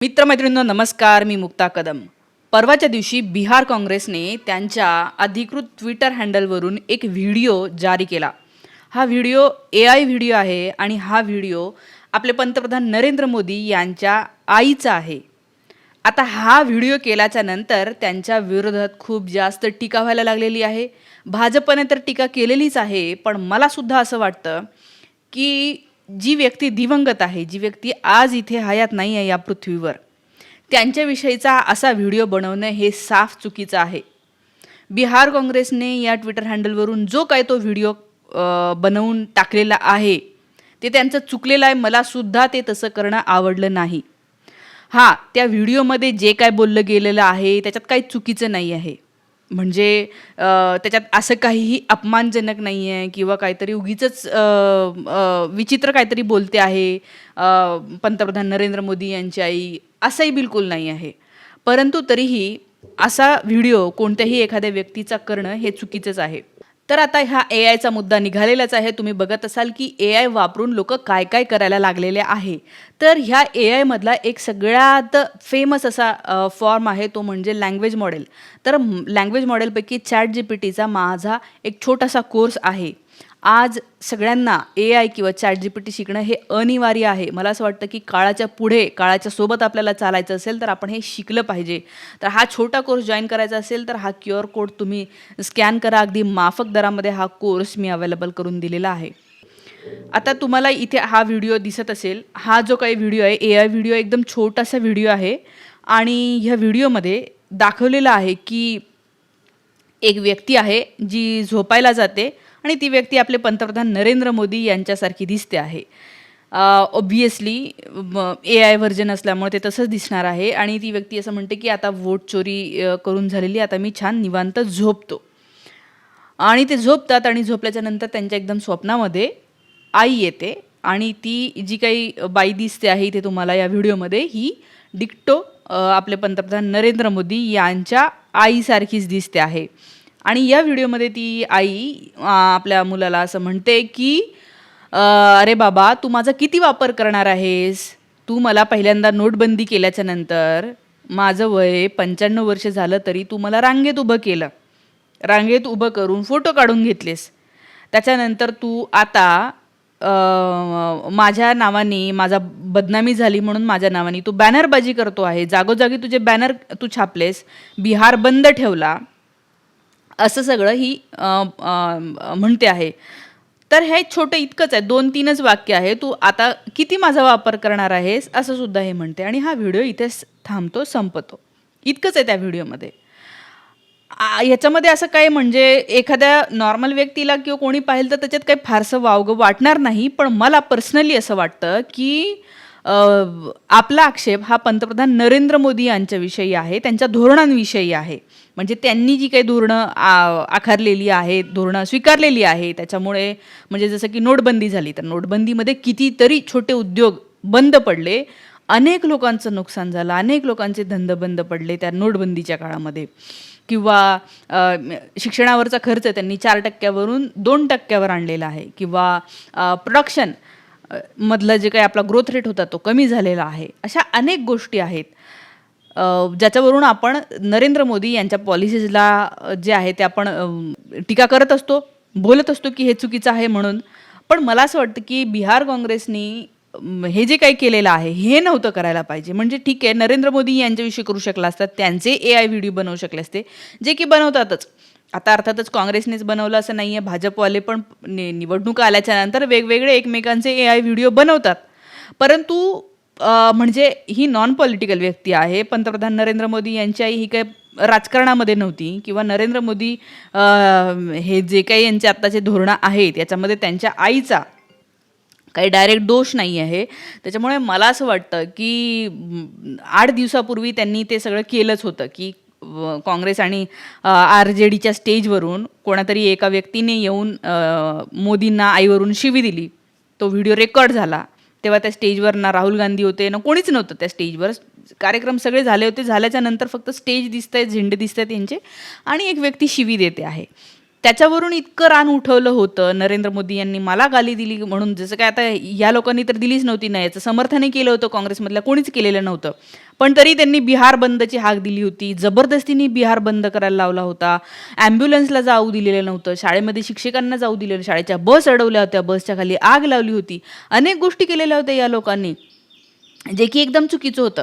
मित्रमैत्रिणींनो नमस्कार मी मुक्ता कदम. परवाच्या दिवशी बिहार काँग्रेसने त्यांच्या अधिकृत ट्विटर हँडलवरून एक व्हिडिओ जारी केला. हा व्हिडिओ ए आय व्हिडिओ आहे आणि हा व्हिडिओ आपले पंतप्रधान नरेंद्र मोदी यांच्या आईचा आहे. आता हा व्हिडिओ केल्याच्यानंतर त्यांच्या विरोधात खूप जास्त टीका व्हायला लागलेली आहे. भाजपने तर टीका केलेलीच आहे पण मला सुद्धा असं वाटतं की जी व्यक्ती दिवंगत आहे जी व्यक्ती आज इथे हयात नाही आहे या पृथ्वीवर त्यांच्याविषयीचा असा व्हिडिओ बनवणं हे साफ चुकीचं आहे. बिहार काँग्रेसने या ट्विटर हँडलवरून जो काय तो व्हिडिओ बनवून टाकलेला आहे ते त्यांचं चुकलेलं आहे मलासुद्धा ते तसं करणं आवडलं नाही. हां त्या व्हिडिओमध्ये जे काय बोललं गेलेलं आहे त्याच्यात काही चुकीचं नाही आहे. म्हणजे त्याच्यात असं काहीही अपमानजनक नाही आहे किंवा काहीतरी उगीच विचित्र काहीतरी बोलते आहे पंतप्रधान नरेंद्र मोदी यांची आई असंही बिलकुल नाही आहे. परंतु तरीही असा व्हिडिओ कोणत्याही एखाद्या व्यक्तीचा करणं हे चुकीचंच आहे. तर आता ह्या ए आयचा मुद्दा निघालेलाच आहे. तुम्ही बघत असाल की ए आय वापरून लोक काय काय करायला लागलेले आहे. तर ह्या ए आयमधला एक सगळ्यात फेमस असा फॉर्म आहे तो म्हणजे लँग्वेज मॉडेल तर लँग्वेज मॉडेलपैकी चॅट जी पी टीचा माझा एक छोटासा कोर्स आहे. आज सगळ्यांना ए आय किंवा चॅट जी पी टी शिकणं हे अनिवार्य आहे. मला असं वाटतं की काळाच्या पुढे काळाच्या सोबत आपल्याला चालायचं असेल तर आपण हे शिकलं पाहिजे. तर हा छोटा कोर्स जॉईन करायचा असेल तर हा क्यू आर कोड तुम्ही स्कॅन करा. अगदी माफक दरामध्ये हा कोर्स मी अवेलेबल करून दिलेला आहे. आता तुम्हाला इथे हा व्हिडिओ दिसत असेल. हा जो काही व्हिडिओ आहे ए आय व्हिडिओ एकदम छोटासा व्हिडिओ आहे. आणि ह्या व्हिडिओमध्ये दाखवलेलं आहे की एक व्यक्ती आहे जी झोपायला जाते. आणि ती व्यक्ती आपले पंतप्रधान नरेंद्र मोदी यांच्यासारखी दिसते आहे. ऑब्वियसली ए आय व्हर्जन असल्यामुळे ते तसंच दिसणार आहे. आणि ती व्यक्ती असं म्हणते की आता वोट चोरी करून झालेली आता मी छान निवांत झोपतो. आणि ते झोपतात आणि झोपल्याच्या नंतर त्यांच्या एकदम स्वप्नामध्ये आई येते. आणि ती जी काही बाई दिसते आहे इथे तुम्हाला या व्हिडिओमध्ये ही डिक्टो आपले पंतप्रधान नरेंद्र मोदी यांच्या आईसारखीच दिसते आहे. आणि या व्हिडिओमध्ये ती आई आपल्या मुलाला असं म्हणते की अरे बाबा तू माझा किती वापर करणार आहेस? तू मला पहिल्यांदा नोटबंदी केल्याच्यानंतर माझं वय पंच्याण्णव वर्ष झालं तरी तू मला रांगेत उभं केलं. रांगेत उभं करून फोटो काढून घेतलेस. त्याच्यानंतर तू आता माझ्या नावाने माझा बदनामी झाली म्हणून माझ्या नावाने तू बॅनरबाजी करतो आहे. जागोजागी तुझे बॅनर तू छापलेस. बिहार बंद ठेवला. असं सगळं ही म्हणते आहे. तर हे छोटं इतकंच आहे. दोन तीनच वाक्य आहे. तू आता किती माझा वापर करणार आहेस? असं सुद्धा हे म्हणते. आणि हा व्हिडिओ इथेच थांबतो संपतो. इतकंच आहे त्या व्हिडिओमध्ये. ह्याच्यामध्ये याच्यामध्ये असं काय म्हणजे एखाद्या नॉर्मल व्यक्तीला किंवा कोणी पाहिलं तर त्याच्यात काही फारसं वावगं वाटणार नाही. पण मला पर्सनली असं वाटतं की आपला आक्षेप हा पंतप्रधान नरेंद्र मोदी यांच्याविषयी आहे त्यांच्या धोरणांविषयी आहे. म्हणजे त्यांनी जी काही धोरणं आ- आखारलेली आहेत धोरणं स्वीकारलेली आहे त्याच्यामुळे म्हणजे जसं की नोटबंदी झाली तर नोटबंदीमध्ये कितीतरी छोटे उद्योग बंद पडले. अनेक लोकांचं नुकसान झालं अनेक लोकांचे धंदे बंद पडले त्या नोटबंदीच्या काळामध्ये. किंवा शिक्षणावरचा खर्च त्यांनी चार टक्क्यावरून दोन टक्क्यावर आणलेला आहे. किंवा प्रोडक्शन मधलं जे काही आपला ग्रोथ रेट होता तो कमी झालेला आहे. अशा अनेक गोष्टी आहेत. ज्याच्यावरून आपण नरेंद्र मोदी यांच्या पॉलिसीजला जे आहे ते आपण टीका करत असतो बोलत असतो की हे चुकीचं आहे म्हणून. पण मला असं वाटतं की बिहार काँग्रेसनी हे जे काही केलेलं आहे हे नव्हतं करायला पाहिजे. म्हणजे ठीक आहे नरेंद्र मोदी यांच्याविषयी करू शकला असतात त्यांचे ए आय व्हिडिओ बनवू शकले असते. जे की बनवतातच. आता अर्थातच काँग्रेसनेच बनवलं असं नाही आहे भाजपवाले पण नि निवडणुका आल्याच्यानंतर वेगवेगळे एकमेकांचे ए आय व्हिडिओ बनवतात. परंतु म्हणजे ही नॉन पॉलिटिकल व्यक्ती आहे पंतप्रधान नरेंद्र मोदी यांची आई ही काय राजकारणामध्ये नव्हती किंवा नरेंद्र मोदी हे जे काही यांचे आत्ताचे धोरणं आहेत याच्यामध्ये त्यांच्या आईचा काही डायरेक्ट दोष नाही आहे. त्याच्यामुळे मला असं वाटतं की आठ दिवसापूर्वी त्यांनी ते सगळं केलंच होतं की काँग्रेस आणि आर जे डीच्या स्टेजवरून कोणातरी एका व्यक्तीने येऊन मोदींना आईवरून शिवी दिली. तो व्हिडिओ रेकॉर्ड झाला. तेव्हा त्या स्टेजवर ना राहुल गांधी होते ना कोणीच नव्हतं त्या स्टेजवर. कार्यक्रम सगळे झाले होते. झाल्याच्यानंतर फक्त स्टेज दिसत आहेत झेंडे दिसत आहेत यांचे. आणि एक व्यक्ती शिवी देते आहे. त्याच्यावरून इतकं रान उठवलं होतं. नरेंद्र मोदी यांनी मला गाली दिली म्हणून जसं काय आता या लोकांनी तर दिलीच नव्हती ना याचं समर्थनही केलं होतं काँग्रेसमधल्या. कोणीच केलेलं नव्हतं. पण तरी त्यांनी बिहार बंदची हाक दिली होती. जबरदस्तीने बिहार बंद करायला लावला होता. ॲम्ब्युलन्सला जाऊ दिलेलं नव्हतं. शाळेमध्ये शिक्षकांना जाऊ दिलेलं शाळेच्या बस अडवल्या होत्या बसच्या खाली आग लावली होती. अनेक गोष्टी केलेल्या होत्या या लोकांनी जे की एकदम चुकीचं होतं.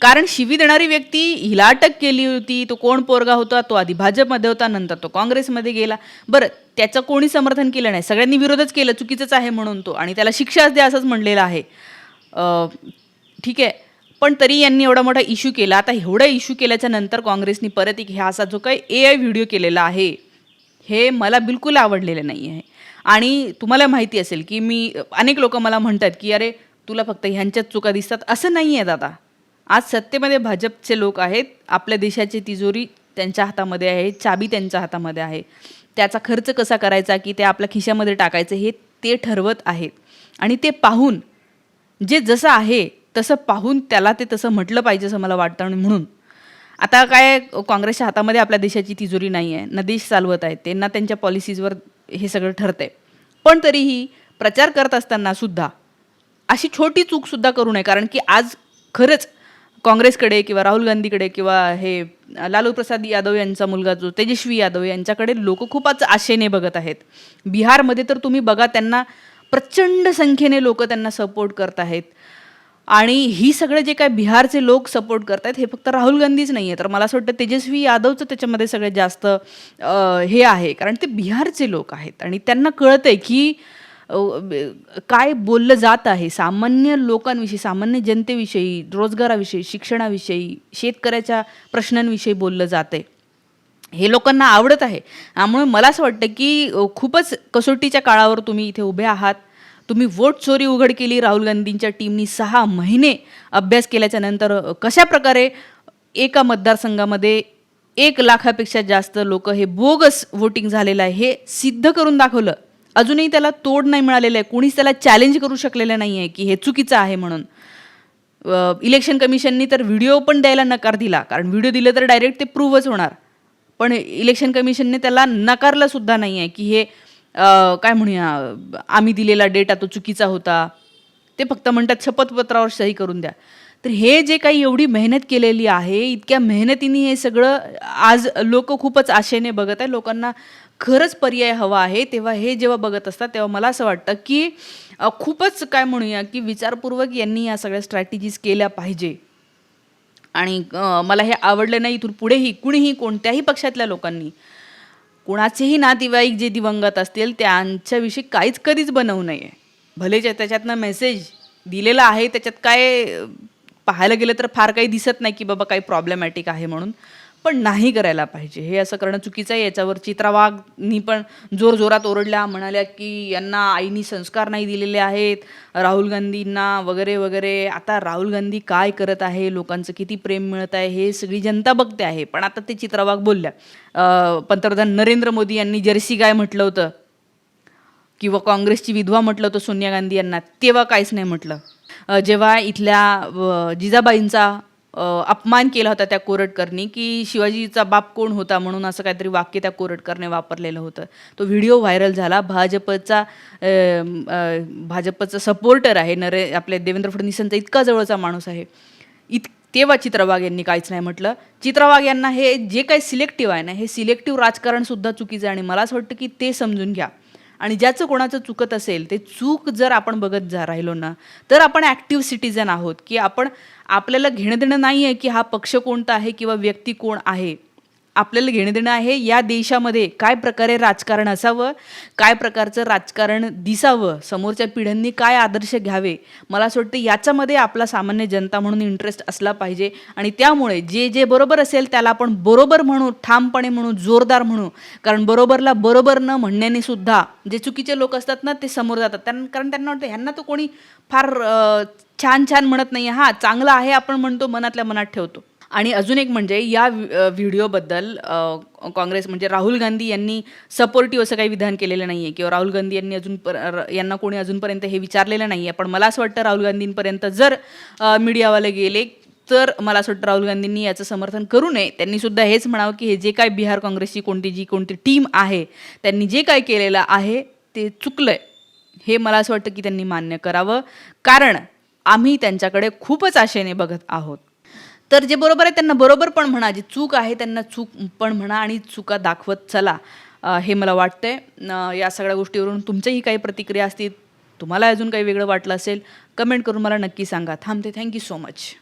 कारण शिवी देणारी व्यक्ती हिला अटक केली होती. तो कोण पोरगा होता? तो आधी भाजपमध्ये होता नंतर तो काँग्रेसमध्ये गेला. बरं त्याचं कोणी समर्थन केलं नाही? सगळ्यांनी विरोधच केलं चुकीचंच आहे म्हणून तो. आणि त्याला शिक्षाच द्या असंच म्हणलेलं आहे. ठीक आहे. पण तरी यांनी एवढा मोठा इश्यू केला. आता एवढा इश्यू केल्याच्यानंतर काँग्रेसनी परत एक ह्या असा जो काही ए आय व्हिडिओ केलेला आहे हे मला बिलकुल आवडलेलं नाही आहे आणि तुम्हाला माहिती असेल की मी अनेक लोक मला म्हणतात की अरे तुला फक्त ह्यांच्याच चुका दिसतात. असं नाही आहे दादा. आज सत्तेमध्ये भाजपचे लोक आहेत आपल्या देशाची तिजोरी त्यांच्या हातामध्ये आहे चाबी त्यांच्या हातामध्ये आहे. त्याचा खर्च कसा करायचा की ते आपल्या खिशामध्ये टाकायचं हे ते ठरवत आहेत. आणि ते पाहून जे जसं आहे तसं पाहून त्याला ते तसं म्हटलं पाहिजे असं मला वाटतं आणि म्हणून. आता काय काँग्रेसच्या हातामध्ये आपल्या देशाची तिजोरी नाही आहे ना देश चालवत आहेत ते ना त्यांच्या पॉलिसीजवर हे सगळं ठरतंय. पण तरीही प्रचार करत असताना सुद्धा अशी छोटी चूकसुद्धा करू नये. कारण की आज खरंच काँग्रेसकडे किंवा राहुल गांधीकडे किंवा हे लालू प्रसाद यादव यांचा मुलगा जो तेजस्वी यादव यांच्याकडे लोक खूपच आशेने बघत आहेत. बिहारमध्ये तर तुम्ही बघा त्यांना प्रचंड संख्येने लोक त्यांना सपोर्ट करत आहेत. आणि ही सगळे जे काय बिहारचे लोक सपोर्ट करतात हे फक्त राहुल गांधीच नाही आहे तर मला असं वाटतं तेजस्वी यादवचं त्याच्यामध्ये सगळ्यात जास्त हे आहे. कारण ते बिहारचे लोक आहेत. आणि त्यांना कळतं आहे की काय बोललं जात आहे. सामान्य लोकांविषयी सामान्य जनतेविषयी रोजगाराविषयी शिक्षणाविषयी शेतकऱ्याच्या प्रश्नांविषयी बोललं जात आहे. हे लोकांना आवडत आहे. त्यामुळे मला असं वाटतं की खूपच कसोटीच्या काळावर तुम्ही इथे उभे आहात. तुम्ही वोट चोरी उघड केली राहुल गांधींच्या टीमनी सहा महिने अभ्यास केल्याच्यानंतर कशा प्रकारे एका मतदारसंघामध्ये एक लाखापेक्षा जास्त लोक हे बोगस वोटिंग झालेलं आहे हे सिद्ध करून दाखवलं. अजूनही त्याला तोड नाही मिळालेलं आहे कोणीच त्याला चॅलेंज करू शकलेलं नाही आहे की हे चुकीचं आहे म्हणून. इलेक्शन कमिशननी तर व्हिडिओ पण द्यायला नकार दिला कारण व्हिडिओ दिलं तर डायरेक्ट ते प्रूव्हच होणार. पण इलेक्शन कमिशनने त्याला नकारलं सुद्धा नाही आहे की हे काय म्हणूया आम्ही दिलेला डेटा तो चुकीचा होता. ते फक्त म्हणतात शपथपत्रावर सही करून द्या. तर हे जे काही एवढी मेहनत केलेली आहे इतक्या मेहनतीने हे सगळं आज लोक खूपच आशेने बघत आहे लोकांना खरंच पर्याय हवा आहे. तेव्हा हे जेव्हा बघत असतात तेव्हा मला असं वाटतं की खूपच काय म्हणूया की विचारपूर्वक यांनी या सगळ्या स्ट्रॅटेजीज केल्या पाहिजे. आणि मला हे आवडलं नाही इथून पुढेही कुणीही कोणत्याही पक्षातल्या लोकांनी कुणाचेही नातेवाईक जे दिवंगत असतील त्यांच्याविषयी काहीच कधीच बनवू नये. भले जे त्याच्यातनं मेसेज दिलेला आहे त्याच्यात काय पाहायला गेलं तर फार काही दिसत नाही की बाबा काही प्रॉब्लेमॅटिक आहे म्हणून. पण नाही करायला पाहिजे. हे असं करणं चुकीचं आहे. याच्यावर चित्रा वाघनी पण जोरजोरात ओरडल्या म्हणाल्या की यांना आईनी संस्कार नाही दिलेले आहेत. राहुल गांधींना वगैरे वगैरे. आता राहुल गांधी काय करत आहे? लोकांचं किती प्रेम मिळत आहे? हे सगळी जनता बघते आहे. पण आता ते चित्रा वाघ बोलल्या पंतप्रधान नरेंद्र मोदी यांनी जर्सी गाय म्हटलं होतं. किंवा काँग्रेसची विधवा म्हटलं होतं सोनिया गांधी यांना. तेव्हा काहीच नाही म्हटलं. जेव्हा इथल्या जिजाबाईंचा अपमान केला होता त्या कोरटकरनी की शिवाजीचा बाप कोण होता म्हणून असं काहीतरी वाक्य त्या कोरटकरने वापरलेलं होतं. तो व्हिडिओ व्हायरल झाला. भाजपचा भाजपचा सपोर्टर आहे नरे आपले देवेंद्र फडणवीसांचा इतका जवळचा माणूस आहे. इत तेव्हा चित्रवाघ यांनी काहीच नाही म्हटलं. चित्रवाघ यांना हे जे काही सिलेक्टिव्ह आहे ना हे सिलेक्टिव्ह राजकारण सुद्धा चुकीचं आहे आणि मला असं वाटतं की ते समजून घ्या. आणि ज्याचं कोणाचं चुकत असेल ते चूक जर आपण बघत जा राहिलो ना तर आपण ॲक्टिव्ह सिटीजन आहोत की आपण आपल्याला घेणं देणं नाही आहे की हा पक्ष कोणता आहे किंवा व्यक्ती कोण आहे. आपल्याला घेणं देणं आहे या देशामध्ये काय प्रकारे राजकारण असावं काय प्रकारचं राजकारण दिसावं समोरच्या पिढ्यांनी काय आदर्श घ्यावे मला असं वाटतं याच्यामध्ये आपला सामान्य जनता म्हणून इंटरेस्ट असला पाहिजे. आणि त्यामुळे जे जे बरोबर असेल त्याला आपण बरोबर म्हणू ठामपणे म्हणू जोरदार म्हणू. कारण बरोबरला बरोबर न म्हणण्याने सुद्धा जे चुकीचे लोक असतात ना ते समोर जातात. त्यांना कारण त्यांना वाटतं ह्यांना तो कोणी फार छान छान म्हणत नाही हां चांगलं आहे आपण म्हणतो मनातल्या मनात ठेवतो. आणि अजून एक म्हणजे या व्हिडिओबद्दल काँग्रेस म्हणजे राहुल गांधी यांनी सपोर्टिव्ह असं काही विधान केलेलं नाही आहे किंवा राहुल गांधी यांनी अजून पर यांना कोणी अजूनपर्यंत हे विचारलेलं नाही आहे पण मला असं वाटतं राहुल गांधींपर्यंत जर मीडियावाले गेले तर मला असं वाटतं राहुल गांधींनी याचं समर्थन करू नये. त्यांनी सुद्धा हेच म्हणावं की हे जे काय बिहार काँग्रेसची कोणती जी कोणती टीम आहे त्यांनी जे काय केलेलं आहे ते चुकलंय. हे मला असं वाटतं की त्यांनी मान्य करावं. कारण आम्ही त्यांच्याकडे खूपच आशेने बघत आहोत. तर जे बरोबर आहे त्यांना बरोबर पण म्हणा जे चूक आहे त्यांना चूक पण म्हणा आणि चुका दाखवत चला. हे मला वाटतंय. या सगळ्या गोष्टीवरून तुमच्याही काही प्रतिक्रिया असतील तुम्हाला अजून काही वेगळं वाटलं असेल कमेंट करून मला नक्की सांगा. थांबते. Thank you so much.